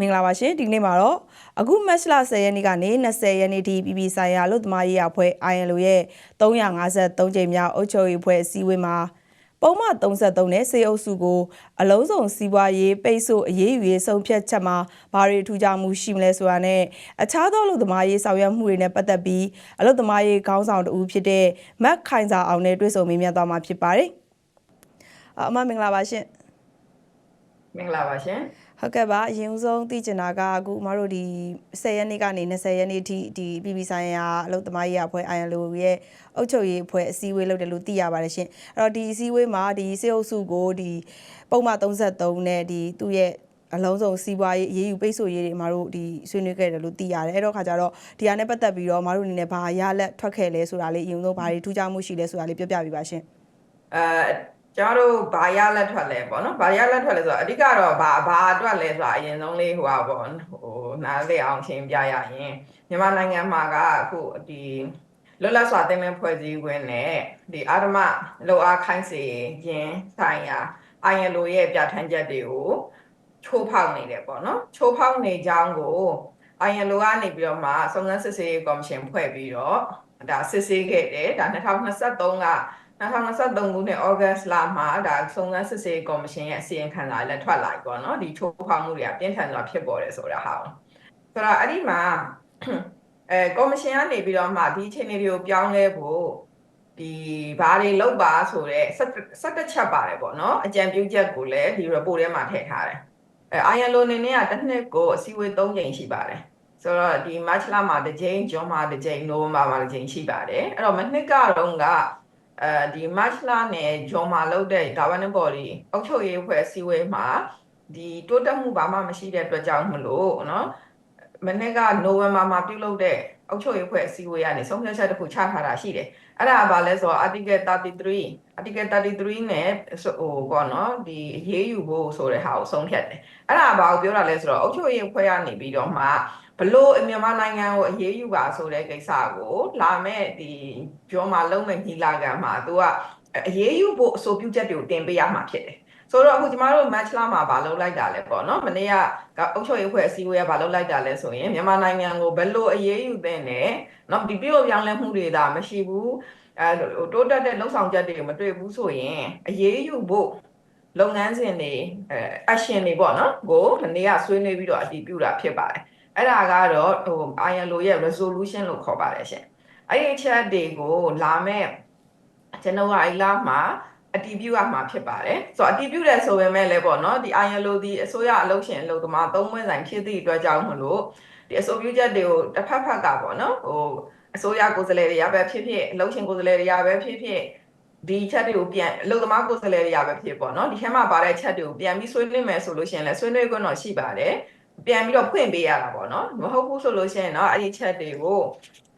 မင်္ဂလာပါရှင်ဒီကနေ့မှာတော့အခုမတ်လ10ရက်နေ့ကနေ20ရက်နေ့ထိပြည်ပြည်ဆိုင်ရာလူသမားရေးအဖွဲ့ ILO ရဲ့353ကြိမ်မြောက်အုပ်ချုပ်ရေးအဖွဲ့အစည်းအဝေးမှာပုံမှန်33နဲ့စေအုပ်စုကိုအလုံးစုံစီးပွားရေးပိတ်ဆို့အရေးယူရေးဆုံးဖြတ်ချက်မှာဘာတွေထူးခြားမှုရှိမလဲဆိုတာနဲ့အခြားသောလူသမားရေးဆောင်ရွက်မှုတွေနဲ့ပတ်သက်ပြီးအလူသမားရေးခေါင်းဆောင်တူဖြစ်တဲ့မတ်ခိုင်စာအောင်နဲ့တွေ့ဆုံမေးမြန်းသွားမှာဖြစ်ပါတယ်အမမင်္ဂလာပါရှင် မင်္ဂလာပါရှင်ဟုတ်ကဲ့ပါအရင်ဦးဆုံးသိချင်တာကအခုအမတို့ဒီ10ရက်နေ့ကနေ20ရက်နေ့ထိဒီပြည်ပြည်ဆိုင်ရာအလုပ်သမားရေးအဖွဲ့ ILO ရဲ့အုပ်ချုပ်ရေးအဖွဲ့အစည်းအဝေးလုပ်တယ်လို့သိရပါတယ်ရှင်အဲ့တော့ဒီအစည်းအဝေးမှာဒီစေအုပ်စုကိုဒီပုံမှန်33နဲ့ဒီသူ့ရဲ့အလုံးစုံစီးပွားရေးအရေးယူပိတ်ဆို့ရေးတွေအမတို့ဒီဆွေးနွေးခဲ့တယ်လို့သိရတယ်အဲ့တော့ခါကျတော့ဒီဟာနဲ့ပတ်သက်ပြီးတော့အမတို့အနေနဲ့ဘာရလက်ထွက်ခဲ့လဲဆိုတာလေးအရင်ဆုံးဘာတွေထူးခြားမှုရှိလဲဆိုတာလေးပြောပြပေးပါရှင်အဲ ကျွန်တော်တို့ဘာရလက်ထွက်လဲပေါ့နော်ဘာရလက်ထွက်လဲဆိုတော့အဓိကတော့ဘာဘာအတွက်လဲဆိုတာအရင်ဆုံးလေးဟိုပါပေါ့ဟိုနားလေအောင်ရှင်းပြရရင်မြန်မာနိုင်ငံမှာကအခုဒီလွတ်လပ်စွာတင်မဲ့ဖွဲ့စည်းခွင့်နဲ့ဒီအာဓမလောအားခိုင်းစေခြင်းဆိုင်ရာ ILO ရဲ့ပြဋ္ဌာန်းချက်တွေကိုချိုးဖောက်နေတယ်ပေါ့နော်ချိုးဖောက်နေကြောင်းကို ILO ကနေပြီးတော့မှစုံစမ်းစစ်ဆေးရေးကော်မရှင်ဖွဲ့ပြီးတော့ဒါစစ်ဆေးခဲ့တယ်ဒါ2023က 2023ခုနှစ်ဩဂတ်စ်လမှာဒါစုံစမ်းစစ်ဆေးကော်မရှင်ရဲ့အစီရင်ခံစာလက်ထွက်လာပြီပေါ့နော်ဒီချိုးဖောက်မှုတွေကပြင်းထန်စွာဖြစ်ပေါ်တယ်ဆိုတာဟာဆိုတော့အဲ့ဒီမှာအဲကော်မရှင်ကနေပြီးတော့မှဒီအခြေအနေတွေကိုပြောင်းလဲဖို့ဒီဘာတွေလုပ်ပါဆိုတော့17ချက်ပါတယ်ပေါ့နော်အကြံပြုချက်ကိုလည်းဒီ report ထဲမှာထည့်ထားတယ်အဲ ILO အနေနဲ့ကတစ်နှစ်ကိုအစည်းအဝေး3ကြိမ်ရှိပါတယ်ဆိုတော့ဒီ March လမှာတစ်ကြိမ် June မှာတစ်ကြိမ် November မှာတစ်ကြိမ်ရှိပါတယ်အဲ့တော့မနှစ်ကတော့က အဲဒီ March လနဲ့ဂျွန်မှာလုပ်တဲ့ governing body အုပ်ချုပ်ရေးအဖွဲ့အစည်းဝေးမှာဒီတိုးတက်မှုဘာမှမရှိတဲ့အတွက်ကြောင့်မလို့နော်မနေ့က November မှာပြုလုပ်တဲ့အုပ်ချုပ်ရေးအဖွဲ့အစည်းအဝေးကနေဆုံးဖြတ်ချက်တစ်ခုချထားတာရှိတယ်။အဲ့ဒါကဘာလဲဆိုတော့ Article 33 Article 33နဲ့ဟိုကောနော်ဒီအရေးယူဖို့ဆိုတဲ့ဟာကိုဆုံးဖြတ်တယ်။အဲ့ဒါကဘာကိုပြောတာလဲဆိုတော့အုပ်ချုပ်ရေးအဖွဲ့ကနေပြီးတော့မှ ဘလို့မြန်မာနိုင်ငံကိုအရေးယူပါဆိုတဲ့ကိစ္စကိုလာမဲ့ဒီပြောမှာလုံးမဲ့ညီလာခံမှာသူကအရေးယူဖို့အဆိုပြုချက်တွေကိုတင်ပေးရမှာဖြစ်တယ်ဆိုတော့အခုကျမတို့ match လာမှာဘာလုပ်လိုက်တာလဲပေါ့နော်မနေ့ကအုပ်ချုပ်ရေးဖွဲ့အစည်းအဝေးကဘာလုပ်လိုက်တာလဲဆိုရင်မြန်မာနိုင်ငံကိုဘယ်လိုအရေးယူသင့်တယ်နော်ဒီပြုတ်ပြောင်းလဲမှုတွေဒါမရှိဘူးအဲတိုးတက်တဲ့လှုပ်ဆောင်ချက်တွေမတွေ့ဘူးဆိုရင်အရေးယူဖို့လုပ်ငန်းစဉ်တွေအဲ action တွေပေါ့နော်ကိုမနေ့ကဆွေးနွေးပြီးတော့အတည်ပြုတာဖြစ်ပါတယ် အဲ့ဒါကတော့ဟို ILO ရဲ့ resolution လို့ခေါ်ပါတယ်ရှင်အဲ့ဒီချက်တွေကိုလာမဲ့ကျွန်တော်ကအဲ့လာမှာအတည်ပြုရမှာဖြစ်ပါတယ်ဆိုတော့အတည်ပြုတယ်ဆိုပေမဲ့လည်းပေါ့နော်ဒီ ILO ဒီအစိုးရအလုပ်ရှင်အလုပ်သမားသုံးဝင်ဆိုင်ဖြစ်သည့်အတွက်ကြောင့်မလို့ဒီအဆိုပြုချက်တွေကိုတစ်ဖက်ဖက်ကပေါ့နော်ဟိုအစိုးရကိုယ်စားလှယ်တွေကပဲဖြစ်ဖြစ်အလုပ်ရှင်ကိုယ်စားလှယ်တွေကပဲဖြစ်ဖြစ်ဒီချက်တွေကိုပြန်အလုပ်သမားကိုယ်စားလှယ်တွေကပဲဖြစ်ပေါ့နော်ဒီထဲမှာပါတဲ့ချက်တွေကိုပြန်ပြီးဆွေးနွေးမယ်ဆိုလို့ရှိရင်လည်းဆွေးနွေးခွင့်တော့ရှိပါတယ် ပြန်ပြီးတော့ဖွင့်ပေးရတာပေါ့နော်မဟုတ်ဘူးဆိုလို့ရှိရင်တော့အဲ့ဒီချက်တွေကို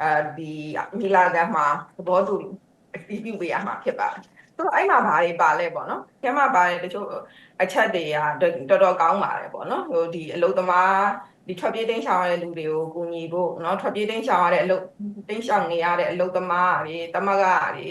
အဲဒီမီလာကန်မှာသဘောတူအတည်ပြုပေးရမှာဖြစ်ပါတယ်ဆိုတော့အဲ့မှာဘာတွေပါလဲပေါ့နော်။အဲမှာပါတယ်တချို့အချက်တွေကတော်တော်ကောင်းပါတယ်ပေါ့နော်။ဟိုဒီအလုသမားဒီထွက်ပြေးတင်းရှောင်ရတဲ့လူတွေကိုကူညီဖို့เนาะထွက်ပြေးတင်းရှောင်ရတဲ့အလုတင်းရှောင်နေရတဲ့အလုသမားတွေတမကတွေ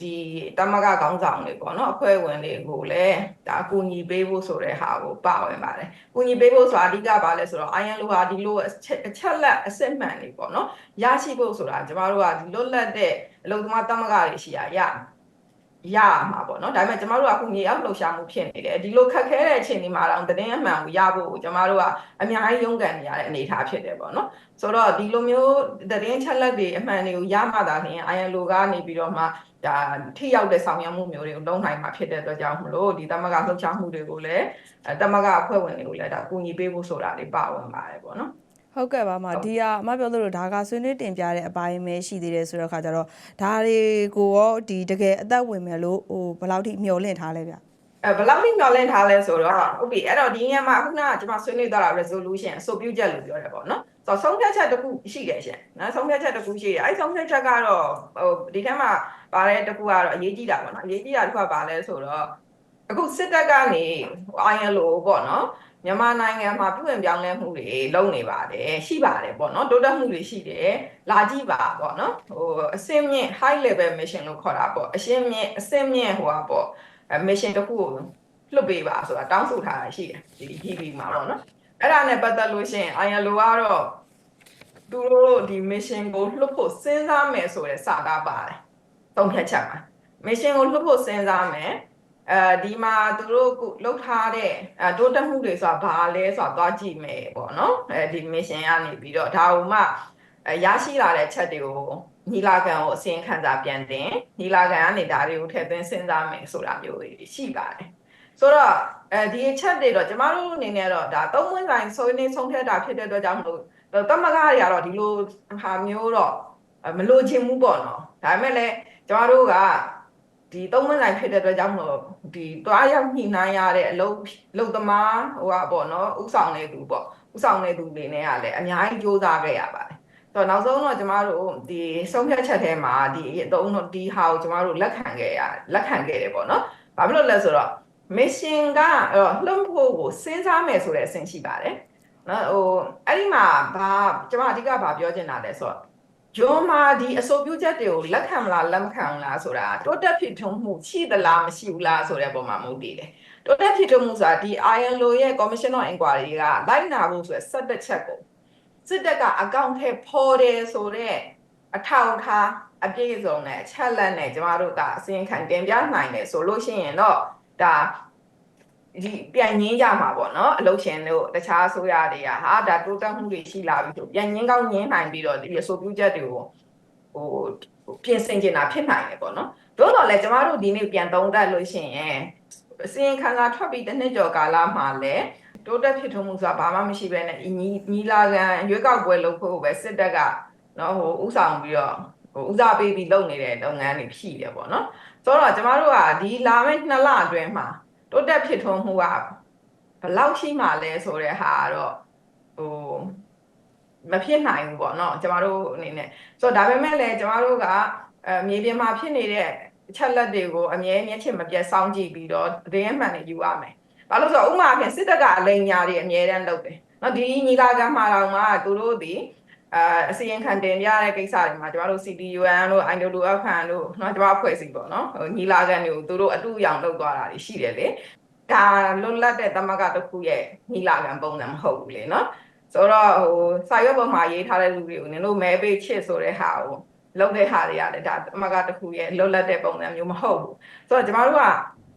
ဒီတမကကောင်းဆောင်တွေပေါ့နော်အဖွဲ့ဝင်တွေကိုလည်းဒါကူညီပေးဖို့ဆိုတဲ့ဟာကိုပါဝင်ပါတယ်။ကူညီပေးဖို့ဆိုတာအဓိကပါလဲဆိုတော့ IN လိုဟာဒီလိုအချက်လက်အစစ်မှန်တွေပေါ့နော်ရရှိဖို့ဆိုတာကျမတို့ကဒီလွတ်လပ်တဲ့အလုသမားတမကတွေရှိရရရမှာပေါ့နော်ဒါပေမဲ့ကျမတို့ကအခုမြေအောက်လှုပ်ရှားမှုဖြစ်နေတယ်ဒီလိုခက်ခဲတဲ့အချိန်ဒီမှာတော့တည်င်းအမှန်ကိုရဖို့ကျမတို့ကအများကြီးရုန်းကန်နေရတဲ့အနေအထားဖြစ်တယ်ပေါ့နော်ဆိုတော့ဒီလိုမျိုးတည်င်းချက်လက်တွေအမှန်တွေကိုရမှသာလျှင် ILO ကနေပြီးတော့မှ ဒါထိရောက်တဲ့ဆောင်ရွက်မှုမျိုးတွေကိုလုံးနိုင်မှာဖြစ်တဲ့အတွက်ကြောင့်မလို့ဒီတမကလှုပ်ရှားမှုတွေကိုလည်းတမကအဖွဲ့ဝင်တွေကိုလည်းဒါကူညီပေးဖို့ဆိုတာလေးပါဝင်ပါတယ်ပေါ့နော်ဟုတ်ကဲ့ပါမဒီကအမပြောသလိုဒါကဆွေးနွေးတင်ပြတဲ့အပိုင်းပဲရှိသေးတယ်ဆိုတော့ခါကျတော့ဒါတွေကိုရောဒီတကယ်အသက်ဝင်မယ်လို့ဟိုဘယ်လောက်ထိမျှော်လင့်ထားလဲဗျ အဲဘယ်လောက်ထိမျှော်လင့်ထားလဲဆိုတော့ဟုတ်ပြီအဲ့တော့ဒီညမှာခုနကကျွန်မဆွေးနွေးသွားတာ resolution အဆိုပြုချက်လို့ပြောတယ်ပေါ့နော်ဆိုတော့ဆုံးဖြတ်ချက်တစ်ခုရှိတယ်ရှင်နော်ဆုံးဖြတ်ချက်တစ်ခုရှိတယ်အဲ့ဆုံးဖြတ်ချက်ကတော့ဟိုဒီထဲမှာပါတဲ့တစ်ခုကတော့အရေးကြီးတာပေါ့နော်အရေးကြီးတာတစ်ခုကပါလဲဆိုတော့အခုစစ်တပ်ကနေ ILO ပေါ့နော်မြန်မာနိုင်ငံမှာပြုပြင်ပြောင်းလဲမှုတွေလုပ်နေပါတယ်ရှိပါတယ်ပေါ့နော်တိုးတက်မှုတွေရှိတယ်လာကြည့်ပါပေါ့နော်ဟိုအစင်းမြင့် high level mission လို့ခေါ်တာပေါ့အရှင်းမြင့်အစင်းမြင့်ဟိုပါပေါ့ mission တစ်ခုကိုလွတ်ပေးပါဆိုတာတောင်းဆိုထားတာရှိတယ်ဒီ TV မှာပေါ့နော်အဲ့ဒါနဲ့ပတ်သက်လို့ရှိရင် ILO ကတော့သူတို့ဒီ mission ကိုလွှတ်ဖို့စဉ်းစားမယ်ဆိုတဲ့စာသားပါတယ်သုံးဖြတ်ချက်မှာ mission ကိုလွှတ်ဖို့စဉ်းစားမယ်အဲဒီမှာသူတို့ကုလှုပ်ထားတဲ့အဲတိုးတက်မှုတွေဆိုတာဘာလဲဆိုတာသွားကြည့်မယ်ပေါ့နော်အဲဒီ mission ကနေပြီးတော့ဒါဥမှအဲရရှိလာတဲ့ချက်တွေကို ညီလာခံကိုအစီရင်ခံစာပြန်တင်ညီလာခံကနေဒါတွေကိုထည့်သွင်းစဉ်းစားမယ်ဆိုတာမျိုးတွေရှိပါတယ်ဆိုတော့အဲဒီအချက်တွေတော့ကျမတို့အနေနဲ့တော့ဒါသုံးဝင်ဆိုင်ဆိုနေဆုံးဖြတ်တာဖြစ်တဲ့အတွက်ကြောင့်မလို့တမကတွေကတော့ဒီလိုဟာမျိုးတော့မလိုချင်ဘူးပေါ့နော်ဒါပေမဲ့လည်းကျမတို့ကဒီသုံးဝင်ဆိုင်ဖြစ်တဲ့အတွက်ကြောင့်မလို့ဒီတွားရောက်ညှိနှိုင်းရတဲ့အလုပ်လုပ်သမားဟိုကပေါ့နော်ဥဆောင်နေသူပေါ့ဥဆောင်နေသူတွေနဲ့ကလည်းအများကြီးကြိုးစားခဲ့ရပါတယ်ဆို တော့နောက်ဆုံးတော့ကျမတို့ဒီဆုံးဖြတ်ချက်ထဲမှာဒီအသုံးတော့ဒီဟာကိုကျမတို့လက်ခံခဲ့ရလက်ခံခဲ့တယ်ပေါ့နော်။ဘာဖြစ်လို့လဲဆိုတော့ mission ကလှုပ်ဖို့ကိုစဉ်းစားမယ်ဆိုတဲ့အဆင့်ရှိပါတယ်။နော်ဟိုအဲ့ဒီမှာဘာကျမအဓိကဘာပြောချင်တာလဲဆိုတော့ဂျွန်မာဒီအဆိုပြုချက်တွေကိုလက်ခံမလားလက်မခံဘူးလားဆိုတာတိုးတက်ဖြစ်ထုံးမှုရှိသလားမရှိဘူးလားဆိုတဲ့ပုံမှာမဟုတ်တည်တယ်။တိုးတက်ဖြစ်ထုံးမှုဆိုတာဒီ ILO ရဲ့ Commission on Inquiry ကလိုက်နာဖို့ဆိုရယ်ဆက်တဲ့ချက်ကို စစ်တပ်ကအကောင့်ထဲပေါ်တယ်ဆိုတော့အထောက်ထားအပြည့်စုံနဲ့အချက်လက်နဲ့ကျမတို့ကအစင်ခံတင်ပြနိုင်တယ်ဆိုလို့ရှိရင်တော့ဒါဒီပြန်ငင်းကြမှာပေါ့နော်အလုပ်ရှင်တို့တခြားအစိုးရတွေကဟာဒါတိုးတက်မှုတွေရှိလာပြီဆိုပြန်ငင်းကောင်းငင်းနိုင်ပြီးတော့ဒီအဆိုပြုချက်တွေကိုဟိုပြင်ဆင်ကျင်တာဖြစ်နိုင်တယ်ပေါ့နော်တို့တော့လည်းကျမတို့ဒီနေ့ပြန်သုံးသပ်လို့ရှိရင်အစင်ခံစာထွက်ပြီးတစ်နှစ်ကျော်ကာလမှာလည်း တိုးတက်ဖြစ်ထွန်းမှုဆိုတာဘာမှမရှိဘဲနဲ့ညီညီလာခံရွေးကောက်ပွဲလုပ်ဖို့ပဲစစ်တပ်ကနော်ဟိုဥဆောင်ပြီးတော့ဟိုဥစားပေးပြီးလုပ်နေတဲ့လုပ်ငန်းတွေဖြစ်တယ်ပေါ့နော်ဆိုတော့ကျမတို့ကဒီလာမယ့်နှစ်လအတွင်းမှာတိုးတက်ဖြစ်ထွန်းမှုကဘယ်လောက်ရှိမှလဲဆိုတဲ့ဟာကတော့ဟိုမဖြစ်နိုင်ဘူးပေါ့နော်ကျမတို့အနေနဲ့ဆိုတော့ဒါပေမဲ့လည်းကျမတို့ကအဲမြေပြင်မှာဖြစ်နေတဲ့အချက်လက်တွေကိုအမြဲမျက်ခြေမပြတ်စောင့်ကြည့်ပြီးတော့သတင်းမှန်တွေယူရမယ်။ ဘာလို့ဆိုတော့ဥမာအဖြစ်စစ်တပ်ကအလိန်ညာတွေအမြဲတမ်းလုပ်တယ်။နော်ဒီညီလာခံမှာတော့မှသူတို့ဒီအာအစီရင်ခံတင်ပြတဲ့ကိစ္စတွေမှာကျမတို့ CTUN တို့ IWFN တို့เนาะကျမအဖွဲ့အစည်းပေါ့နော်ဟိုညီလာခံတွေကိုသူတို့အတူအယောင်လုပ်သွားတာတွေရှိတယ်လေဒါလွတ်လပ်တဲ့တမကတစ်ခုရဲ့ညီလာခံပုံစံမဟုတ်ဘူးလေနော်ဆိုတော့ဟိုစာရွက်ပေါ်မှာရေးထားတဲ့လူတွေကိုနင်တို့မဲပေးချစ်ဆိုတဲ့ဟာကိုလုပ်တဲ့ဟာတွေကလည်းဒါတမကတစ်ခုရဲ့လွတ်လပ်တဲ့ပုံစံမျိုးမဟုတ်ဘူးဆိုတော့ကျမတို့က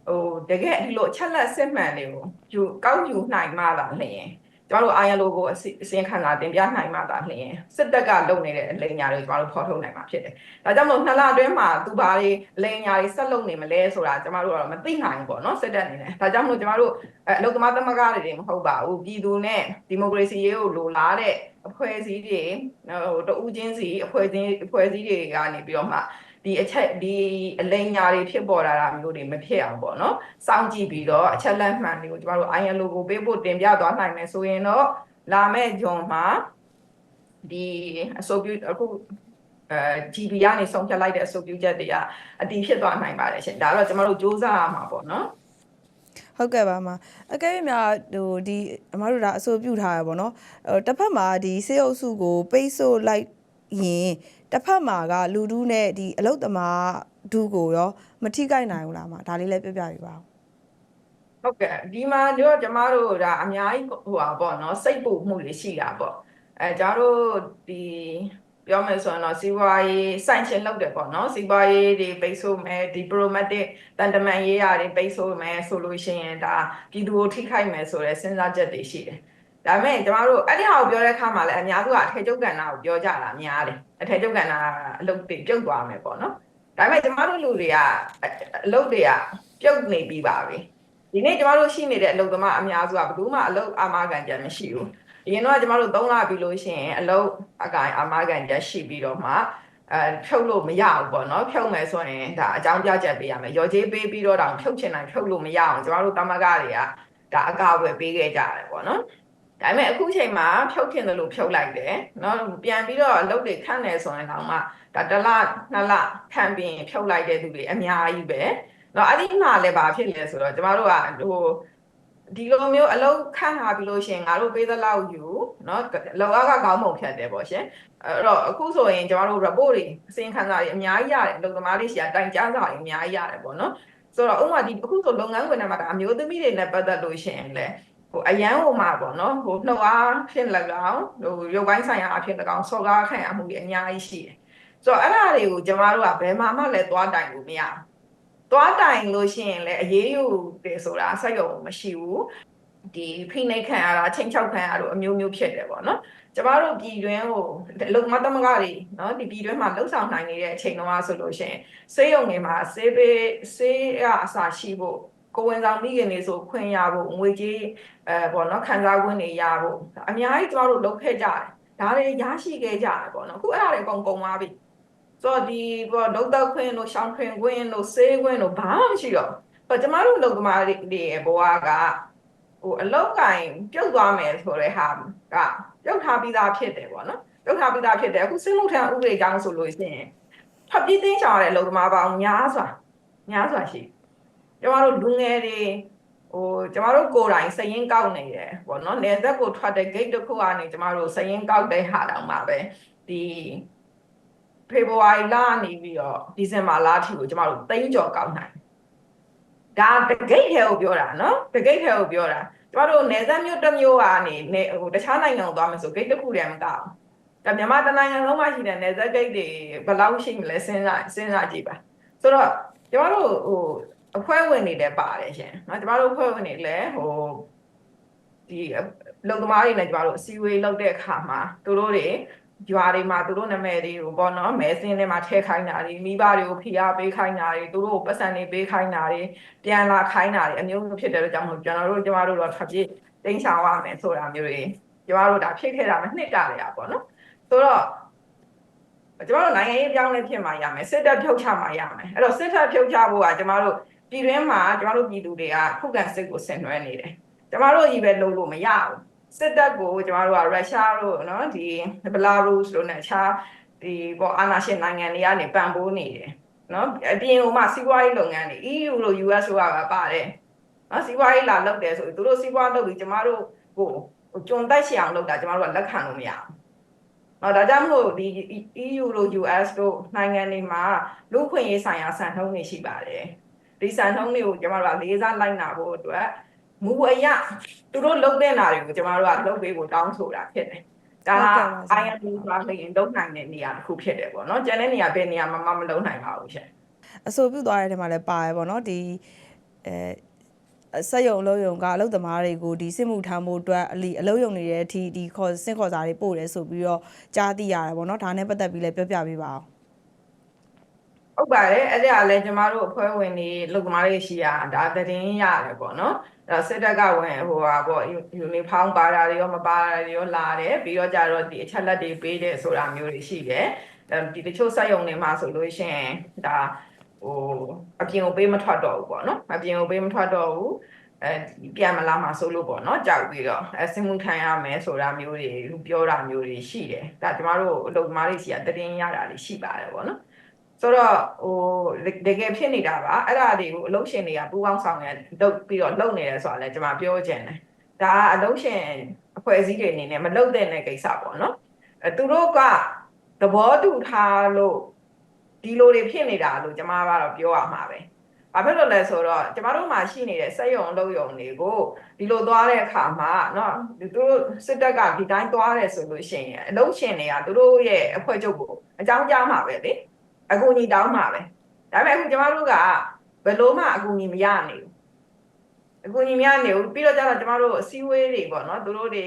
ဟိုတကယ်ဒီလိုအချက်လက်စစ်မှန်တွေကိုယူကောက်ယူနိုင်မှလာလျင်ကျမတို့ ILO ကိုအစင်ခံစာတင်ပြနိုင်မှသာလျင်စစ်တပ်ကလုပ်နေတဲ့အလိမ်ညာတွေကျမတို့ဖော်ထုတ်နိုင်မှာဖြစ်တယ်။ဒါကြောင့်မို့နှစ်လအတွင်းမှာသူဘာတွေအလိမ်ညာတွေဆက်လုပ်နေမလဲဆိုတာကျမတို့ကတော့မသိနိုင်ဘူးပေါ့နော်စစ်တပ်အနေနဲ့။ဒါကြောင့်မို့ကျမတို့အလုပ်သမားသမဂ္ဂတွေတွေမဟုတ်ပါဘူး။ပြည်သူနဲ့ဒီမိုကရေစီရေးကိုလိုလားတဲ့အဖွဲ့အစည်းတွေဟိုတဦးချင်းစီအဖွဲ့အစည်းအဖွဲ့အစည်းတွေကနေပြီးတော့မှ ဒီအချက်ဒီအလိမ်ညာတွေဖြစ်ပေါ်လာတာမျိုးတွေမဖြစ်အောင်ပေါ့နော်စောင့်ကြည့်ပြီးတော့အချက်လက်မှန်တွေကိုကျမတို့ ILO ကိုပေးဖို့တင်ပြသွားနိုင်မယ်ဆိုရင်တော့လာမယ့်ဂျွန်မှာဒီအဆိုပြုအခုအဲ GB ကနေဆုံးဖြတ်လိုက်တဲ့အဆိုပြုချက်တွေကအတီးဖြစ်သွားနိုင်ပါတယ်ရှင်ဒါတော့ကျမတို့စူးစမ်းရမှာပေါ့နော်ဟုတ်ကဲ့ပါမအကယ်၍များဟိုဒီအမတို့ဒါအဆိုပြုထားရပါတော့ဟိုတစ်ဖက်မှာဒီစေအုပ်စုကိုပိတ်ဆို့လိုက်ရင် တစ်ဖက်မှာကလူဒူးနဲ့ဒီအလုတ်သမားဒူးကိုရောမထိခိုက်နိုင်ဘူးလားမဒါလေးလည်းပြပြပြပါဦးဟုတ်ကဲ့ဒီမှာတော့ကျမတို့ဒါအများကြီးဟိုပါပေါ့နော်စိတ်ပူမှုတွေရှိတာပေါ့အဲကျမတို့ဒီပြောမယ်ဆိုရင်တော့စီးပွားရေးစိုင်ရှင်လုပ်တယ်ပေါ့နော်စီးပွားရေးတွေပိတ်ဆို့မယ်ဒီ promatic တန်တမန်ရေးရာတွေပိတ်ဆို့မယ်ဆိုလို့ရှိရင်ဒါပြည်သူကိုထိခိုက်မယ်ဆိုတဲ့စဉ်းစားချက်တွေရှိတယ် ဒါပေမဲ့ကျမတို့အဲ့ဒီဟာကိုပြောတဲ့အခါမှာလည်းအများစုကအထည်ချုပ်ကန်တာကိုပြောကြတာများတယ်အထည်ချုပ်ကန်တာအလုပ်တွေပြုတ်သွားမယ်ပေါ့နော်ဒါပေမဲ့ကျမတို့လူတွေကအလုပ်တွေကပြုတ်နေပြီးပါပြီဒီနေ့ကျမတို့ရှိနေတဲ့အလုပ်သမားအများစုကဘယ်သူမှအလုပ်အာမခံချက်မရှိဘူးအရင်တော့ကျမတို့3လပြီးလို့ရှိရင်အလုပ်အကိုင်အာမခံချက်ရှိပြီးတော့မှအဲဖြုတ်လို့မရဘူးပေါ့နော်ဖြုတ်မယ်ဆိုရင်ဒါအကြောင်းပြချက်ပေးရမယ်ရော်ကြေးပေးပြီးတော့တောင်ဖြုတ်ချင်တိုင်းဖြုတ်လို့မရအောင်ကျမတို့တမကတွေကဒါအကာအကွယ်ပေးခဲ့ကြတယ်ပေါ့နော် ဒါပေမဲ့အခုချိန်မှာဖြုတ်ခင်တယ်လို့ဖြုတ်လိုက်တယ်เนาะပြန်ပြီးတော့အလုပ်တွေခန့်နေဆိုရင်တော့မှဒါတစ်လနှစ်လခန့်ပြီးဖြုတ်လိုက်တဲ့သူတွေအများကြီးပဲเนาะအဲ့ဒီမှာလည်းဘာဖြစ်လဲဆိုတော့ကျမတို့ကဟိုဒီလိုမျိုးအလုပ်ခန့်ထားပြီးလို့ရှိရင်ငါတို့ပေးသလောက်ယူเนาะလောကကကောင်းမုံဖြတ်တယ်ပေါ့ရှင်အဲ့တော့အခုဆိုရင်ကျမတို့ report တွေအစီရင်ခံစာတွေအများကြီးရတယ်အလုပ်သမားတွေရှာတိုင်ကြားစာတွေအများကြီးရတယ်ပေါ့နော်ဆိုတော့ဥပမာဒီအခုဆိုလုပ်ငန်းခွင်ထဲမှာဒါအမျိုးသမီးတွေနဲ့ပတ်သက်လို့ရှိရင်လေ ဟိုအရန်ဟိုမှာပေါ့နော်ဟိုနှုတ်အားဖြစ်၎င်းဟိုရုပ်ပိုင်းဆိုင်ရာအဖြစ်၎င်းစော်ကားခံရမှုတွေအများကြီးရှိတယ်ဆိုတော့အဲ့ဒါတွေကိုကျမတို့ကဘယ်မှာမှလည်းသွားတိုင်လို့မရဘူးသွားတိုင်လို့ရှိရင်လည်းအရေးယူတယ်ဆိုတာစက်ရုံမရှိဘူးဒီဖိနှိပ်ခံရတာချိန်ချောက်ခံရတာအမျိုးမျိုးဖြစ်တယ်ပေါ့နော်ကျမတို့ပြည်တွင်းကိုအလုံမသမဂတွေနော်ဒီပြည်တွင်းမှာလှုပ်ဆောင်နိုင်နေတဲ့အချိန်တုန်းကဆိုလို့ရှိရင်စေးရုံတွေမှာစေးပေးစေးရအစာရှိဖို့ ကိုယ်ဝန်ဆောင်မိခင်တွေဆိုခွင့်ရဖို့ငွေကြေးအဲပေါ့နော်ခံစား권တွေရဖို့အများကြီးကျမတို့လုပ်ခဲ့ကြတယ်ဒါတွေရရှိခဲ့ကြတယ်ပေါ့နော်အခုအဲ့ဒါတွေအကုန်ကုန်သွားပြီဆိုတော့ဒီပေါ့ဒုတ်တော့ခွင့်လို့ရှောင်းခွင့်ခွင့်လို့စေးခွင့်လို့ဘာမှမရှိတော့ဆိုတော့ကျမတို့လုပ်သမားတွေရဲ့ဘဝကဟိုအလောက်ကင်ပြုတ်သွားမယ်ဆိုတဲ့ဟာကပြုတ်ထားပြီးသားဖြစ်တယ်ပေါ့နော်ပြုတ်ထားပြီးသားဖြစ်တယ်အခုစစ်မှုထမ်းဥပဒေကြောင်းဆိုလို့ရှိရင်ဖပ်ပြီးသိမ်းချောင်ရတဲ့အလုပ်သမားပေါင်းများစွာများစွာရှိ ကျမတို့လူငယ်တွေဟိုကျမတို့ကိုယ်တိုင်စရင်ကောက်နေတယ်ပေါ့နော်နေသက်ကိုထွက်တဲ့ gate တစ်ခုကနေကျမတို့စရင်ကောက်တဲ့ဟာတောင်မှပဲဒီဖေဖော်ဝါရီလနေပြီးတော့ဒီဇင်ဘာလအထိကိုကျမတို့သိန်းကျော်ကောက်နိုင်ဒါတဂိတ်ထဲကိုပြောတာနော်တဂိတ်ထဲကိုပြောတာကျမတို့နေသက်မျိုးတစ်မျိုးကနေနေဟိုတခြားနိုင်ငံကိုသွားမယ်ဆိုဂိတ်တစ်ခုတည်းမကောက်ဒါမြန်မာတနိုင်ငံလုံးမှာရှိတဲ့နေသက်ဂိတ်တွေဘယ်လောက်ရှိမလဲစဉ်းစားစဉ်းစားကြည့်ပါဆိုတော့ကျမတို့ဟို အဖွဲ့ဝင်တွေလည်းပါတယ်ရှင်เนาะကျမတို့အဖွဲ့ဝင်တွေလည်းဟိုဒီလုံသမားတွေနဲ့ကျမတို့အစည်းအဝေးလုပ်တဲ့အခါမှာသူတို့တွေကြွားတွေမှာသူတို့နာမည်တွေကိုပေါ့နော်မဲစင်းတွေမှာထည့်ခိုင်းတာတွေမိဘတွေကိုဖိအားပေးခိုင်းတာတွေသူတို့ကိုပတ်စံတွေပေးခိုင်းတာတွေပြန်လာခိုင်းတာတွေအမျိုးမျိုးဖြစ်တယ်လို့ကြောင့်မို့ကျွန်တော်တို့ကျမတို့တော့ထွက်ပြေးတိန်းဆောင်ရမယ်ဆိုတာမျိုးတွေကျမတို့ဒါဖြစ်ခဲ့တာမနှစ်ကလေးอ่ะပေါ့နော်ဆိုတော့ကျမတို့နိုင်ငံရေးပြောင်းလဲဖြစ်မှာရမယ်စစ်တပ်ဖြုတ်ချမှာရမယ်အဲ့တော့စစ်တပ်ဖြုတ်ချဖို့ကကျမတို့ ပြည်တွင်းမှာကျမတို့ပြည်သူတွေကခုခံစစ်ကိုဆင်နွှဲနေတယ်ကျမတို့ကြီးပဲလုပ်လို့မရဘူးစစ်တပ်ကိုကျမတို့ကရုရှားတို့နော်ဒီဘလာရုစ်တို့နဲ့အခြားဒီပေါ်အာဏာရှင်နိုင်ငံတွေကနေပံ့ပိုးနေတယ်နော်အပြင်ကမှစီးပွားရေးလုပ်ငန်းတွေ EU တို့ US တို့ကပါတယ်နော်စီးပွားရေးလာလုပ်တယ်ဆိုရင်သူတို့စီးပွားလုပ်ပြီးကျမတို့ကိုကြုံတိုက်ရှအောင်လုပ်တာကျမတို့ကလက်ခံလို့မရဘူး။နော်ဒါကြောင့်မလို့ဒီ EU တို့ US တို့နိုင်ငံတွေမှာလူခွင့်ရေးဆိုင်ရာစံနှုန်းတွေရှိပါတယ်။ ဒီစံနှုန်းတွေကိုကျမတို့ကလေးစားလိုက်နာဖို့အတွက်မူအရသူတို့လုပ်တဲ့နာတွေကိုကျမတို့ကလုပ်ပေးဖို့တောင်းဆိုတာဖြစ်တယ်။ဒါက IMD ဆိုတာလည်းလုပ်နိုင်တဲ့နေရာတစ်ခုဖြစ်တယ်ပေါ့နော်။ကျန်တဲ့နေရာဘယ်နေရာမှမလုပ်နိုင်ပါဘူးရှင်။အဆိုပြုသွားတဲ့ထဲမှာလည်းပါတယ်ပေါ့နော်ဒီအဲဆက်ယုံအလုံးယုံကအလုပ်သမားတွေကိုဒီစစ်မှုထမ်းဖို့အတွက်အလီအလုံးယုံနေတဲ့အထိဒီခေါ်စင့်ခေါ်စာတွေပို့တယ်ဆိုပြီးတော့ကြားသိရတယ်ပေါ့နော်ဒါနဲ့ပတ်သက်ပြီးလည်းပြောပြပေးပါအောင် ဟုတ်ပါတယ်အဲ့ဒါလည်းကျမတို့အဖွဲ့ဝင်တွေလုံသမားတွေရှိရဒါသတင်းရတယ်ပေါ့နော်အဲ့တော့စစ်တပ်ကဝင်ဟိုဟာပေါ့ယူနီဖောင်းပါတာတွေရောမပါတာတွေရောလာတယ်ပြီးတော့ကြတော့ဒီအချက်လက်တွေပေးတယ်ဆိုတာမျိုးတွေရှိတယ်အဲဒီတချို့စက်ရုံတွေမှာဆိုလို့ရှိရင်ဒါဟိုအပြင်ကိုပေးမထွက်တော့ဘူးပေါ့နော်အပြင်ကိုပေးမထွက်တော့ဘူးအဲပြန်မလာမှာဆိုလို့ပေါ့နော်ကြောက်ပြီးတော့အစင်မှုခံရမယ်ဆိုတာမျိုးတွေပြောတာမျိုးတွေရှိတယ်ဒါကျမတို့အလုပ်သမားတွေစီကသတင်းရတာတွေရှိပါတယ်ပေါ့နော် ဆိုတော့ဟိုတကယ်ဖြစ်နေတာပါအဲ့ဒါတွေကိုအလုပ်ရှင်တွေကပူးပေါင်းဆောင်ရလုပ်ပြီးတော့လုပ်နေတယ်ဆိုတာလည်းကျွန်မပြောချင်တယ်ဒါကအလုပ်ရှင်အဖွဲ့အစည်းတွေအနေနဲ့မလုပ်တဲ့ကိစ္စပေါ့နော်အဲသူတို့ကသဘောတူထားလို့ဒီလိုတွေဖြစ်နေတာလို့ကျွန်မကတော့ပြောရမှာပဲဘာဖြစ်လို့လဲဆိုတော့ကျမတို့မှာရှိနေတဲ့စက်ရုံအလုပ်ရုံတွေကိုဒီလိုသွားတဲ့အခါမှာเนาะသူတို့စစ်တပ်ကဒီတိုင်းသွားတယ်ဆိုလို့ရှိရင်အလုပ်ရှင်တွေကသူတို့ရဲ့အဖွဲ့ချုပ်ကိုအကြောင်းကြားမှာပဲလေ အကူအညီတောင်းမှာပဲဒါပေမဲ့အခုကျမတို့ကဘယ်လိုမှအကူအညီမရနိုင်ဘူးအကူအညီမရနိုင်ဘူးပြီးတော့ကျတော့ကျမတို့အစည်းအဝေးတွေပေါ့နော်သူတို့တွေ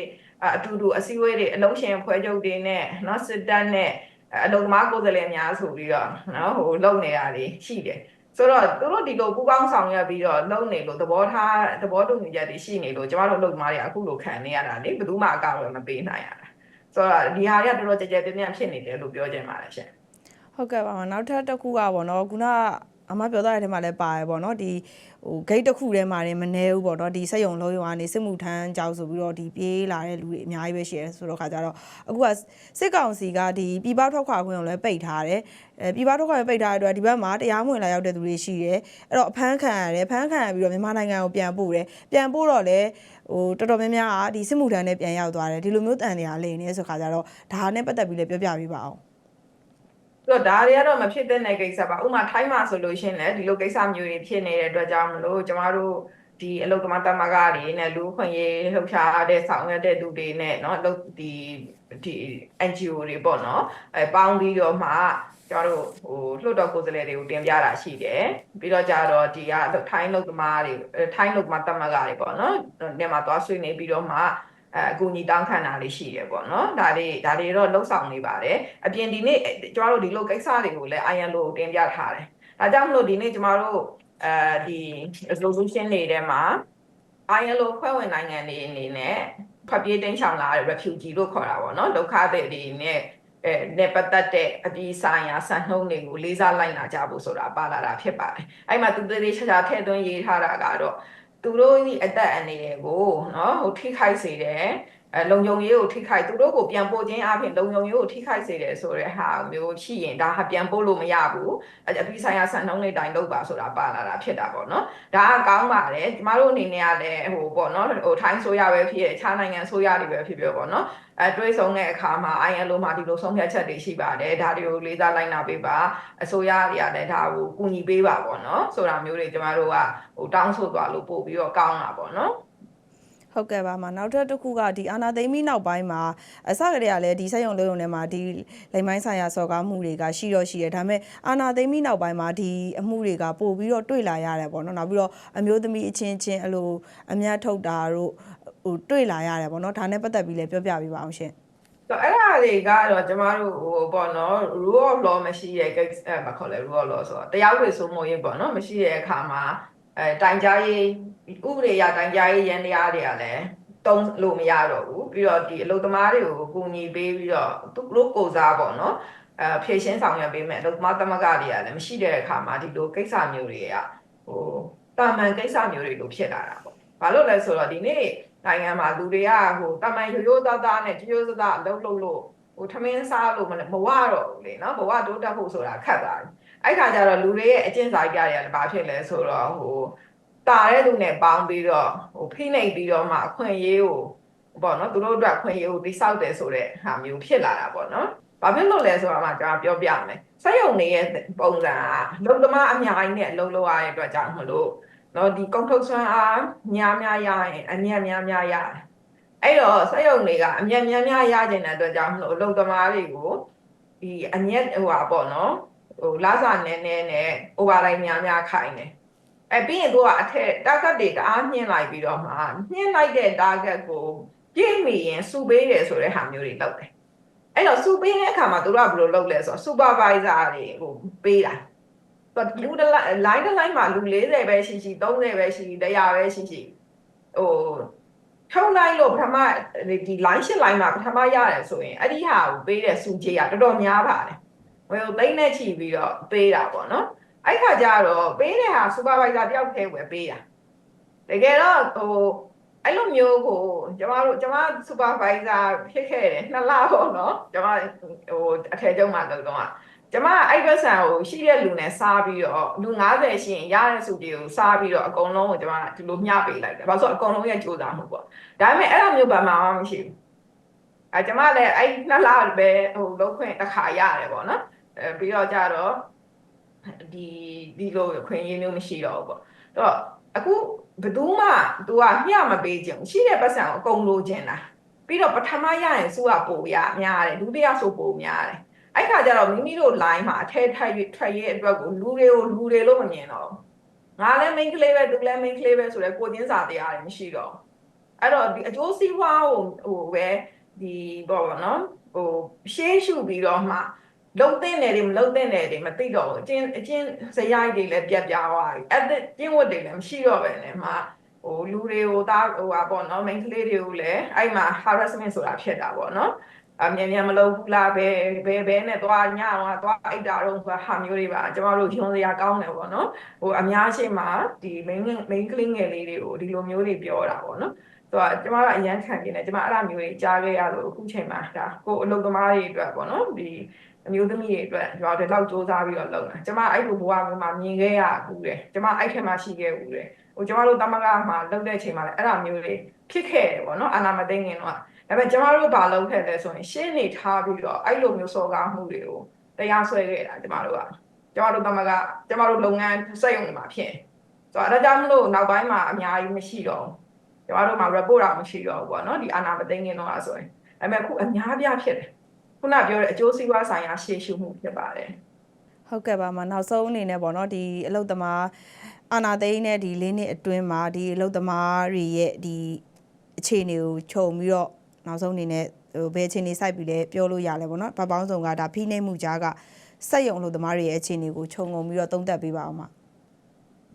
အတူတူအစည်းအဝေးတွေအလုံးရှင်ဖွဲ့ချုပ်တွေနဲ့နော်စစ်တပ်နဲ့အလုံသမားကိုယ်စားလှယ်များဆိုပြီးတော့နော်ဟိုလုံနေရတွေရှိတယ်ဆိုတော့သူတို့ဒီလိုပူပေါင်းဆောင်ရွက်ပြီးတော့လုံနေလို့သဘောထားသဘောတူညီချက်တွေရှိနေလို့ကျမတို့လုံသမားတွေအခုလိုခံနေရတာလေဘယ်သူမှအကောက်လည်းမပေးနိုင်ရတာဆိုတော့ဒီဟာတွေကတော်တော်ကြကြပြန့်ပြန့်ဖြစ်နေတယ်လို့ပြောချင်ပါတယ်ရှင် ဟုတ်ကဲ့ပါနောက်ထပ်တစ်ခုကပေါ့နော်ခုနကအမပြောသားတဲ့ထဲမှာလည်းပါတယ်ပေါ့နော်ဒီဟိုဂိတ်တစ်ခုထဲမှာနေမနေဘူးပေါ့နော်ဒီစက်ယုံလုံးယုံကနေစစ်မှုထမ်းကြောက်ဆိုပြီးတော့ဒီပြေးလာတဲ့လူတွေအများကြီးပဲရှိရဲဆိုတော့ခါကြတော့အခုကစစ်ကောင်စီကဒီပြည်ပထွက်ခွာခွင့်ကိုလည်းပိတ်ထားတယ်အဲပြည်ပထွက်ခွာခွင့်ပိတ်ထားတဲ့အတွက်ဒီဘက်မှာတရားမဝင်လာရောက်တဲ့သူတွေရှိတယ်အဲ့တော့အဖမ်းခံရတယ်ဖမ်းခံရပြီးတော့မြန်မာနိုင်ငံကိုပြန်ပို့တယ်ပြန်ပို့တော့လည်းဟိုတော်တော်များများကဒီစစ်မှုထမ်းနဲ့ပြန်ရောက်သွားတယ်ဒီလိုမျိုးတန်တရားလေးနေဆိုခါကြတော့ဒါနဲ့ပတ်သက်ပြီးလည်းပြောပြပေးပါအောင် ဆိုတော့ဒါတွေကတော့မဖြစ်တဲ့နယ်ကိစ္စပါဥပမာထိုင်းမှာဆိုလို့ရှရင်လည်းဒီလိုကိစ္စမျိုးတွေဖြစ်နေတဲ့အတွက်ကြောင့်မလို့ကျမတို့ဒီ ဒီအလုတ်သမားတမကတွေနဲ့လူခွင့်ရေးလှုပ်ရှားတဲ့ဆောင်ရွက်တဲ့သူတွေနဲ့เนาะအလုတ်ဒီဒီ NGO တွေပေါ့เนาะအဲပေါင်းပြီးတော့မှကျွန်တော်တို့ဟိုလွှတ်တော်ကိုယ်စားလှယ်တွေကိုတင်ပြတာရှိတယ်ပြီးတော့ကြတော့ဒီကထိုင်းလုတ်သမားတွေထိုင်းလုတ်သမားတမကတွေပေါ့เนาะနေမှာသွားဆွေးနေပြီးတော့မှ အဲအကူအညီတောင်းခံတာလေးရှိတယ်ပေါ့နော်ဒါတွေဒါတွေတော့လှုပ်ဆောင်နေပါတယ်အပြင်ဒီနေ့ကျွန်တော်တို့ဒီလိုကိစ္စတွေကိုလည်း ILO ကိုတင်ပြထားတယ်ဒါကြောင့်မလို့ဒီနေ့ကျွန်တော်တို့အဲဒီ resolution တွေထဲမှာ ILO ဖွဲ့ဝင်နိုင်ငံတွေအနေနဲ့ဖျက်ပြေးတင်းရှောင်လာတဲ့ refugee လို့ခေါ်တာပေါ့နော်ဒုက္ခသည်တွေနဲ့အဲနဲ့ပတ်သက်တဲ့အပြည်ဆိုင်ရာစံနှုန်းတွေကိုလေးစားလိုက်နာကြဖို့ဆိုတာပါလာတာဖြစ်ပါတယ်အဲ့မှာသူသေးချာချာထည့်သွင်းရေးထားတာကတော့ သူတို့ဤအသက်အန္တရာယ်ကိုနော်ဟိုထိခိုက်စေတယ် အဲလုံခြုံရေးကိုထိခိုက်သူတို့ကိုပြန်ပို့ခြင်းအပြင်လုံခြုံရေးကိုထိခိုက်စေတယ်ဆိုတဲ့ဟာမျိုးရှိရင်ဒါဟာပြန်ပို့လို့မရဘူးအပြည်ဆိုင်ရာစံနှုန်းတွေတိုင်းလုပ်ပါဆိုတာပါလာတာဖြစ်တာပေါ့နော်ဒါကကောင်းပါတယ်ကျမတို့အနေနဲ့ကလည်းဟိုပေါ့နော်ဟိုထိုင်းဆိုရပဲဖြစ်အခြားနိုင်ငံဆိုရတွေပဲဖြစ်ဖြစ်ပေါ့နော်အဲတွေးဆုံးတဲ့အခါမှာ ILO မှာဒီလိုဆုံးဖြတ်ချက်တွေရှိပါတယ်ဒါတွေကိုလေးစားလိုက်နာပေးပါအစိုးရတွေကလည်းဒါကိုကူညီပေးပါပေါ့နော်ဆိုတာမျိုးတွေကျမတို့ကဟိုတောင်းဆိုသွားလို့ပို့ပြီးတော့ကောင်းတာပေါ့နော် ဟုတ်ကဲ့ပါမနောက်ထပ်တစ်ခုကဒီအာနာသိမ့်ပြီးနောက်ပိုင်းမှာအစကတည်းကလည်းဒီစက်ရုံလုံးရုံထဲမှာဒီလိမ်မိုင်းဆိုင်ရာစော်ကားမှုတွေကရှိတော့ရှိတယ်ဒါပေမဲ့အာနာသိမ့်ပြီးနောက်ပိုင်းမှာဒီအမှုတွေကပို့ပြီးတော့တွေ့လာရတယ်ပေါ့နော်နောက်ပြီးတော့အမျိုးသမီးအချင်းချင်းအလိုအမျက်ထုတ်တာတို့ဟိုတွေ့လာရတယ်ပေါ့နော်ဒါနဲ့ပတ်သက်ပြီးလည်းပြောပြပေးပါအောင်ရှင်ဆိုအဲ့ဒါတွေကတော့ကျမတို့ဟိုပေါ့နော် rule of law မရှိရဲ့ case အဲမခေါ်လဲ rule of law ဆိုတော့တရားဥပဒေစိုးမိုးရေးပေါ့နော်မရှိတဲ့အခါမှာအဲတိုင်ကြားရေး ဥပဒေအရတိုင်ကြားရေးရန်တရားတွေကလည်းတုံးလို့မရတော့ဘူးပြီးတော့ဒီအလုပ်သမားတွေကိုကူညီပေးပြီးတော့သူတို့ကိုစားပေါ့နော်အဲဖြည့်ရှင်းဆောင်ရွက်ပေးမယ်အလုပ်သမားသမဂ္ဂတွေကလည်းမရှိတဲ့အခါမှာဒီလိုကိစ္စမျိုးတွေကဟိုတာမန်ကိစ္စမျိုးတွေလိုဖြစ်လာတာပေါ့ဘာလို့လဲဆိုတော့ဒီနေ့နိုင်ငံမှာလူတွေကဟိုတာမန်ရိုးရိုးသားသားနဲ့ကြိုးစားသားအလုပ်လုပ်လို့ဟိုထမင်းစားလို့မမဝတော့ဘူးလေနော်ဘဝတိုးတက်ဖို့ဆိုတာခက်သွားပြီအဲ့ခါကျတော့လူတွေရဲ့အကျင့်စာရိတ္တတွေကလည်းဘာဖြစ်လဲဆိုတော့ဟို တာတဲ့လူနဲ့ပေါင်းပြီးတော့ဟိုဖိနှိပ်ပြီးတော့မှအခွင့်အရေးကိုပေါ့နော်သူတို့အတွက်အခွင့်အရေးကိုတိဆောက်တယ်ဆိုတဲ့ဟာမျိုးဖြစ်လာတာပေါ့နော်ဘာဖြစ်လို့လဲဆိုတာမှကျွန်တော်ပြောပြမယ်စက်ရုံတွေရဲ့ပုံစံကလုံသမားအများကြီးနဲ့အလုပ်လုပ်ရတဲ့အတွက်ကြောင့်မလို့နော်ဒီကုန်ထုတ်စွမ်းအားများများရရင်အမြတ်များများရတယ်အဲ့တော့စက်ရုံတွေကအမြတ်များများရကျင်တဲ့အတွက်ကြောင့်မလို့အလုပ်သမားတွေကိုဒီအမြတ်ဟိုပါပေါ့နော်ဟိုလာစာနဲနဲနဲ့ overtime များများခိုင်းတယ် အဲပြီးရင်သူကအထက် target တွေတအားညှင်းလိုက်ပြီးတော့မှညှင်းလိုက်တဲ့ target ကိုပြည့်မီရင်စုပေးတယ်ဆိုတဲ့ဟာမျိုးတွေလုပ်တယ်အဲ့တော့စုပေးတဲ့အခါမှာသူတို့ကဘယ်လိုလုပ်လဲဆိုတော့ supervisor တွေကိုပေးတာသူလူတစ်လိုက် line တစ် line မှာလူ40ပဲရှိရှိ30ပဲရှိရှိ100ပဲရှိရှိဟိုထုံလိုက်လို့ပထမဒီ line 8 line မှာပထမရတယ်ဆိုရင်အဲ့ဒီဟာကိုပေးတဲ့စုကြေးကတော်တော်များပါတယ်ဟိုသိန်းနဲ့ချီပြီးတော့ပေးတာပေါ့နော် အဲ့ခါကျတော့ပေးတဲ့ဟာ supervisor တယောက်တည်းဝယ်ပေးတာတကယ်တော့ဟိုအဲ့လိုမျိုးကိုကျမတို့ကျမ supervisor ဖြစ်ခဲ့တယ်နှစ်လပေါ့နော်ကျမဟိုအထက်ကျုံမှာလုပ်တော့ကျမအဲ့ဘက်ဆန်ကိုရှိတဲ့လူနဲ့စားပြီးတော့လူ90ရှိရင်ရတဲ့စုတွေကိုစားပြီးတော့အကုန်လုံးကိုကျမဒီလိုမျှပေးလိုက်တယ်။ဘာလို့ဆိုအကုန်လုံးရဲ့ကြိုးစားမှုပေါ့။ဒါပေမဲ့အဲ့လိုမျိုးဘာမှမရှိဘူး။အဲကျမလည်းအဲ့နှစ်လပဲဟိုလုံးခွင့်တစ်ခါရတယ်ပေါ့နော်။အဲပြီးတော့ကြတော့ ဒီဒီလိုခွင့်ရင်းမျိုးမရှိတော့ဘူးပေါ့။တော့အခုဘယ်သူမှ तू ကမျှမပေးခြင်းရှိတဲ့ပတ်စံကိုအကုန်လိုချင်တာ။ပြီးတော့ပထမရရင်စုကပိုရများတယ်ဒုတိယဆိုပိုများတယ်။အဲ့ခါကျတော့မိမိတို့ line မှာအထက်ထက်ထွက်ရေးအတွက်ကိုလူတွေကိုလူတွေလို့မမြင်တော့ဘူးငါလည်း main ကလေးပဲသူလည်း main ကလေးပဲဆိုတော့ကိုချင်းစာတရားတွေမရှိတော့အဲ့တော့ဒီအကျိုးစီးပွားကိုဟိုပဲဒီပေါ့ဗောနော်ဟိုရှေးရှုပြီးတော့မှ လုံတဲ့နယ်တွေမလုံတဲ့နယ်တွေမသိတော့ဘူးအချင်းအချင်းစရိုက်တွေလည်းပြတ်ပြားသွားပြီအဲ့ကျင်းဝတ်တွေလည်းမရှိတော့ပဲနဲ့မှဟိုလူတွေကိုသားဟိုပါပေါ့နော် main ကလေးတွေကိုလည်းအဲ့မှာ harassment ဆိုတာဖြစ်တာပေါ့နော်အမြင်မြန်မလုပ်ဘူးလားဘယ်ဘယ်ဘဲနဲ့သွားညတော့သွားအိတ်တာတော့ဆိုတာဟာမျိုးတွေပါကျမတို့ရုံစရာကောင်းတယ်ပေါ့နော်ဟိုအများရှိမှဒီ main main clean ငယ်လေးတွေကိုဒီလိုမျိုးတွေပြောတာပေါ့နော်သူကကျမတို့အရန်ခံပြနေကျမအဲ့လိုမျိုးတွေကြားခဲ့ရလို့အခုချိန်မှာဒါကိုအလုပ်သမားတွေအတွက်ပေါ့နော်ဒီ အမျိုးသမီးတွေအတွက်ကျွန်တော်တို့လောက်စူးစမ်းပြီးတော့လုပ်တာကျမအဲ့လိုဘဝမျိုးမှာမြင်ခဲ့ရဘူးတယ်ကျမအဲ့ထက်မှရှိခဲ့ဘူးတယ်ဟိုကျမတို့တမကမှာလုပ်တဲ့ချိန်မှာလည်းအဲ့လိုမျိုးတွေဖြစ်ခဲ့တယ်ပေါ့နော်အာနာမသိငင်တော့ဒါပေမဲ့ကျမတို့ဘာလုပ်ခဲ့လဲဆိုရင်ရှင်းနေထားပြီးတော့အဲ့လိုမျိုးစော်ကားမှုတွေကိုတရားစွဲခဲ့တာကျမတို့ကကျမတို့တမကကျမတို့လုပ်ငန်းစက်ရုံတွေမှာဖြစ်ဆိုတော့အဲဒါကြောင့်မလို့နောက်ပိုင်းမှာအများကြီးမရှိတော့ဘူးကျမတို့မှာ report တော့မရှိတော့ဘူးပေါ့နော်ဒီအာနာမသိငင်းတော့ဆိုရင်ဒါပေမဲ့အခုအများပြဖြစ်တယ် ခုနပြောတဲ့အကျိုးစီးပွားဆိုင်ရာရှေ့ရှုမှုဖြစ်ပါတယ်ဟုတ်ကဲ့ပါမနောက်ဆုံးအနေနဲ့ပေါ့နော်ဒီအလုတ်သမားအာနာသိန်းနဲ့ဒီလေးနှစ်အတွင်းမှာဒီအလုတ်သမားတွေရဲ့ဒီအခြေအနေကိုခြုံပြီးတော့နောက်ဆုံးအနေနဲ့ဟိုဘယ်အခြေအနေစိုက်ပြီးလဲပြောလို့ရလဲပေါ့နော်ဗပောင်းဆောင်ကဒါဖိနှိပ်မှုကြားကစက်ရုံအလုတ်သမားတွေရဲ့အခြေအနေကိုခြုံငုံပြီးတော့သုံးသပ်ပေးပါအောင်ပါ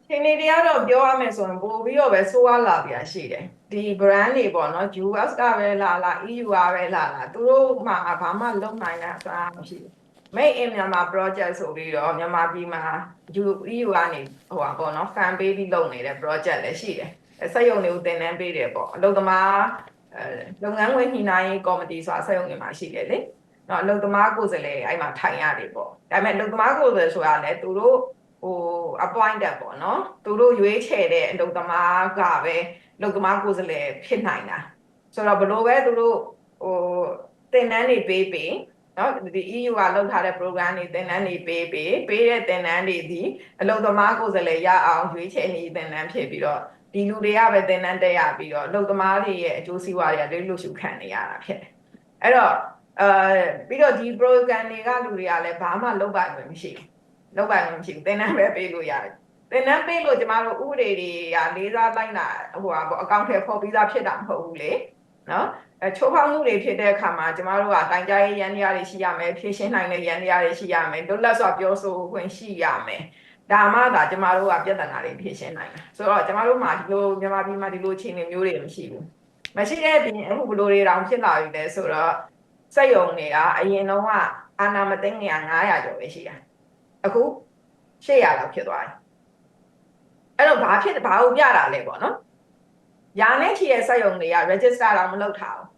ချိန်နေတရားတော့ပြောရမယ်ဆိုရင်ပို့ပြီးတော့ပဲဆိုးဝါးလာပြရှိတယ် ဒီ brand တွေပေါ့နော် US ကပဲလာလာ EU ကပဲလာလာသူတို့မှဘာမှလုပ်နိုင်တာဆိုတာမရှိဘူး Made in Myanmar project ဆိုပြီးတော့မြန်မာပြည်မှာ EU ကနေဟိုပါပေါ့နော် fan ပေးပြီးလုပ်နေတဲ့ project လည်းရှိတယ်အဲစက်ရုံတွေကိုသင်တန်းပေးတယ်ပေါ့အလုပ်သမားအဲလုပ်ငန်းဝင်ညှိနှိုင်းရေးကော်မတီဆိုတာစက်ရုံတွေမှာရှိတယ်လေနော်အလုပ်သမားကိုယ်စားလှယ်အဲ့မှာထိုင်ရတယ်ပေါ့ဒါပေမဲ့အလုပ်သမားကိုယ်စားလှယ်ဆိုတာလည်းသူတို့ဟို appointed ပေါ့နော်သူတို့ရွေးချယ်တဲ့အလုပ်သမားကပဲအ လုပ်သမားကိုယ်စားလှယ်ဖြစ်နိုင်တာဆိုတော့ဘလို့ပဲသူတို့ဟိုသင်တန်းတွေပေးပေးနော်ဒီ EU ကလုပ်ထားတဲ့ program တွေသင်တန်းတွေပေးပေးပေးတဲ့သင်တန်းတွေဒီအလုပ်သမားကိုယ်စားလှယ်ရအောင်ရွေးချယ်နေသင်တန်းဖြစ်ပြီးတော့ဒီလူတွေကပဲသင်တန်းတက်ရပြီးတော့အလုပ်သမားတွေရဲ့အကျိုးစီးပွားတွေကတွေးလို့ရှုခံနေရတာဖြစ်တယ်အဲ့တော့အဲပြီးတော့ဒီ program တွေကလူတွေကလည်းဘာမှလုပ်ပိုင်ခွင့်မရှိဘူးလုပ်ပိုင်ခွင့်မရှိဘူးသင်တန်းပဲပေးလို့ရတယ် သင်တန်းပေးလို့ကျမတို့ဥပဒေတွေကလေးစားလိုက်တာဟိုဟာပေါ့အကောင့်ထဲပေါ်ပြီးသားဖြစ်တာမဟုတ်ဘူးလေနော်အဲချိုးဖောက်မှုတွေဖြစ်တဲ့အခါမှာကျမတို့ကတိုင်ကြားရေးရန်တရားတွေရှိရမယ်ဖြည့်ရှင်းနိုင်တဲ့ရန်တရားတွေရှိရမယ်လွတ်လပ်စွာပြောဆိုခွင့်ရှိရမယ်ဒါမှသာကျမတို့ကပြဿနာတွေဖြည့်ရှင်းနိုင်တယ်ဆိုတော့ကျမတို့မှာဒီလိုမြန်မာပြည်မှာဒီလိုအခြေအနေမျိုးတွေမရှိဘူးမရှိတဲ့ပြင်အခုဘလိုတွေတောင်ဖြစ်လာပြီလဲဆိုတော့စက်ယုံတွေကအရင်တော့ကအာနာမသိငယ်900ကျော်ပဲရှိတာအခု800လောက်ဖြစ်သွားတယ် အဲ့တော့ဘာဖြစ်ဘာကိုပြတာလဲပေါ့နော်ရာနဲ့ချီရဲ့စက်ယုံတွေက register တော့မလုပ်ထားဘူး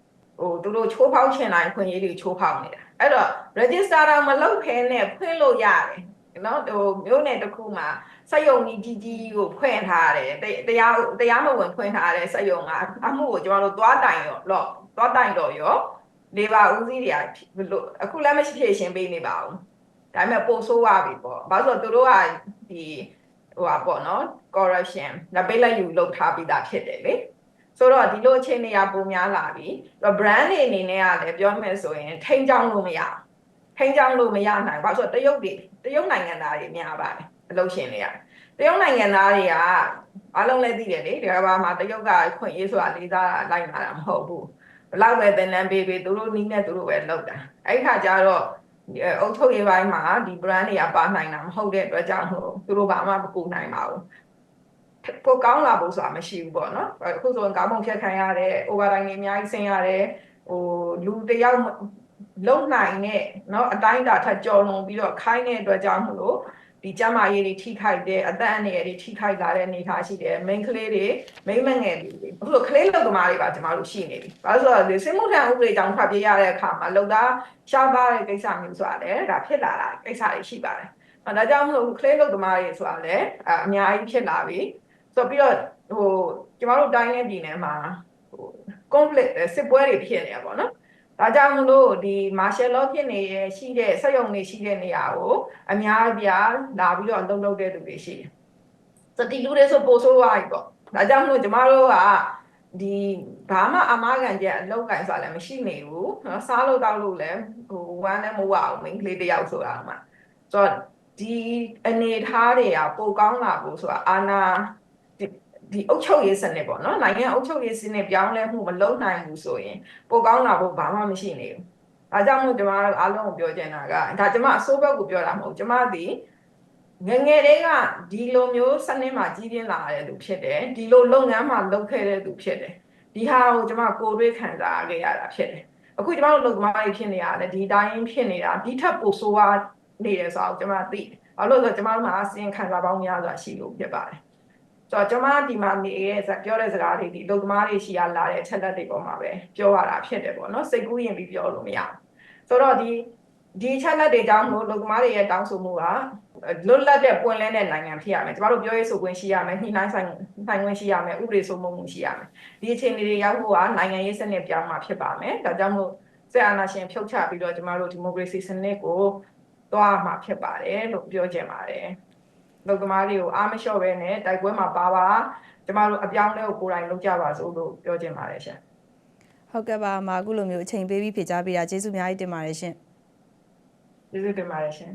ဟိုသူတို့ချိုးဖောက်ချင်တိုင်းခွင့်ရေးတွေချိုးဖောက်နေတာအဲ့တော့ register တော့မလုပ်ခဲနဲ့ဖွင့်လို့ရတယ်နော်ဟိုမျိုးနယ်တစ်ခုမှာစက်ယုံကြီးကြီးကြီးကိုဖွင့်ထားတယ်တရားတရားမဝင်ဖွင့်ထားတဲ့စက်ယုံကအမှုကိုကျွန်တော်တို့သွားတိုင်ရောတော့သွားတိုင်တော့ရောလေပါဦးစီးတွေကဘလို့အခုလည်းမရှိဖြည့်ရှင်းပေးနေပါဘူးဒါပေမဲ့ပို့ဆိုးရပြီပေါ့ဘာလို့ဆိုတော့သူတို့ကဒီ ဟိုပါပေါ့နော် corruption လက်ပေးလက်ယူလုပ်ထားပြီးသားဖြစ်တယ်လေဆိုတော့ဒီလိုအခြေအနေကပုံများလာပြီ brand တွေအနေနဲ့ကလည်းပြောမယ်ဆိုရင်ထိန်းချောင်းလို့မရထိန်းချောင်းလို့မရနိုင်ဘာလို့ဆိုတော့တရုတ်တွေတရုတ်နိုင်ငံသားတွေများပါတယ်အလုပ်ရှင်တွေကတရုတ်နိုင်ငံသားတွေကအားလုံးလည်းသိတယ်လေဒီကဘာမှာတရုတ်ကခွင့်ရေးဆိုတာလေးစားလိုက်လာတာမဟုတ်ဘူးဘလောက်ပဲသင်တန်းပေးပေးသူတို့နီးနဲ့သူတို့ပဲလုပ်တာအဲ့ခါကျတော့ အုပ်ချုပ်ရေးပိုင်းမှာဒီ brand တွေကပါနိုင်တာမဟုတ်တဲ့အတွက်ကြောင့်ဟိုသူတို့ဘာမှမကူနိုင်ပါဘူးပိုကောင်းလာဖို့ဆိုတာမရှိဘူးပေါ့နော်အခုဆိုရင်ကောင်းမုံဖြတ်ခံရတယ် overtime တွေအများကြီးဆင်းရတယ်ဟိုလူတယောက်လုံနိုင်တဲ့เนาะအတိုင်းအတာထက်ကြော်လွန်ပြီးတော့ခိုင်းတဲ့အတွက်ကြောင့်မလို့ ဒီကျမရေးတွေထိခိုက်တဲ့အသက်အန္တရာယ်တွေထိခိုက်လာတဲ့အနေအထားရှိတယ်မိန်းကလေးတွေမိန်းမငယ်တွေအခုလိုကလေးလောက်သမားတွေပါကျမတို့ရှိနေပြီဘာလို့ဆိုတော့စစ်မှုထမ်းဥပဒေကြောင့်ဖတ်ပြရတဲ့အခါမှာလောက်သားရှားပါတဲ့ကိစ္စမျိုးဆိုတာလည်းဒါဖြစ်လာတာကိစ္စတွေရှိပါတယ်အဲဒါကြောင့်မလို့ကလေးလောက်သမားတွေဆိုတာလည်းအများကြီးဖြစ်လာပြီဆိုပြီးတော့ဟိုကျမတို့တိုင်းနဲ့ပြည်နယ်မှာဟို conflict စစ်ပွဲတွေဖြစ်နေတာပေါ့နော် ဒါကြောင့်မလို့ဒီ martial law ဖြစ်နေရှိတဲ့စက်ရုံတွေရှိတဲ့နေရာကိုအများပြားလာပြီးတော့လုံလုံတဲ့သူတွေရှိတယ်။စတိလူတွေဆိုပို့ဆိုးသွားပြီပေါ့။ဒါကြောင့်မလို့ကျမတို့ကဒီဘာမှအမားခံချက်အလောက်ကင်ဆိုတာလည်းမရှိနေဘူး။နော်စားလို့တောက်လို့လည်းဟိုဝမ်းလည်းမဝအောင်မိန်းကလေးတယောက်ဆိုတာမှ။ဆိုတော့ဒီအနေထားတွေကပိုကောင်းလာဖို့ဆိုတာအာနာ ဒီအုပ်ချုပ်ရေးစနစ်ပေါ့နော်နိုင်ငံအုပ်ချုပ်ရေးစနစ်ပြောင်းလဲမှုမလုပ်နိုင်ဘူးဆိုရင်ပိုကောင်းလာဖို့ဘာမှမရှိနေဘူး။ဒါကြောင့်မို့ကျွန်မအားလုံးကိုပြောချင်တာကဒါကျွန်မအစိုးဘက်ကိုပြောတာမဟုတ်ကျွန်မဒီငငယ်လေးကဒီလိုမျိုးစနစ်မှာကြီးပြင်းလာတဲ့သူဖြစ်တယ်ဒီလိုလုပ်ငန်းမှာလုပ်ခဲ့တဲ့သူဖြစ်တယ်ဒီဟာကိုကျွန်မကိုယ်တွေ့ခံစားခဲ့ရတာဖြစ်တယ်အခုကျွန်မတို့လုပ်သမားတွေဖြစ်နေရတယ်ဒီတိုင်းဖြစ်နေတာဒီထက်ပိုဆိုးဝါးနေတယ်ဆိုတော့ကျွန်မသိတယ်ဘာလို့လဲဆိုတော့ကျွန်မတို့မှာအစင်ခံစားပေါင်းများစွာရှိလို့ဖြစ်ပါတယ် ဆိုတော့ကျွန်မဒီမှာနေရဲ့ပြောတဲ့စကားတွေဒီလုံသမားတွေရှိရလာတဲ့အချက်လက်တွေပေါ်မှာပဲပြောရတာဖြစ်တယ်ပေါ့နော်စိတ်ကူးရင်ပြီးပြောလို့မရဘူးဆိုတော့ဒီဒီချက်လက်တွေကြောင့်မို့လုံသမားတွေရဲ့တောင်းဆိုမှုကလွတ်လပ်တဲ့ပွင့်လင်းတဲ့နိုင်ငံဖြစ်ရမယ်ကျမတို့ပြောရေးဆိုခွင့်ရှိရမယ်ညှိနှိုင်းဆိုင်ဆိုင်ခွင့်ရှိရမယ်ဥပဒေစိုးမိုးမှုရှိရမယ်ဒီအခြေအနေတွေရောက်ဖို့ကနိုင်ငံရေးစနစ်ပြောင်းမှာဖြစ်ပါမယ်ဒါကြောင့်မို့စစ်အာဏာရှင်ဖြုတ်ချပြီးတော့ကျမတို့ဒီမိုကရေစီစနစ်ကိုသွားမှာဖြစ်ပါတယ်လို့ပြောချင်ပါတယ် လုံသမားတွေကိုအားမလျှော့ပဲနဲ့တိုက်ပွဲမှာပါပါကျမတို့အပြောင်းအလဲကိုကိုယ်တိုင်လုပ်ကြပါစို့လို့ပြောချင်ပါတယ်ရှင်ဟုတ်ကဲ့ပါအမအခုလိုမျိုးအချိန်ပေးပြီးဖြေကြားပေးတာကျေးဇူးအများကြီးတင်ပါတယ်ရှင်ကျေးဇူးတင်ပါတယ်ရှင်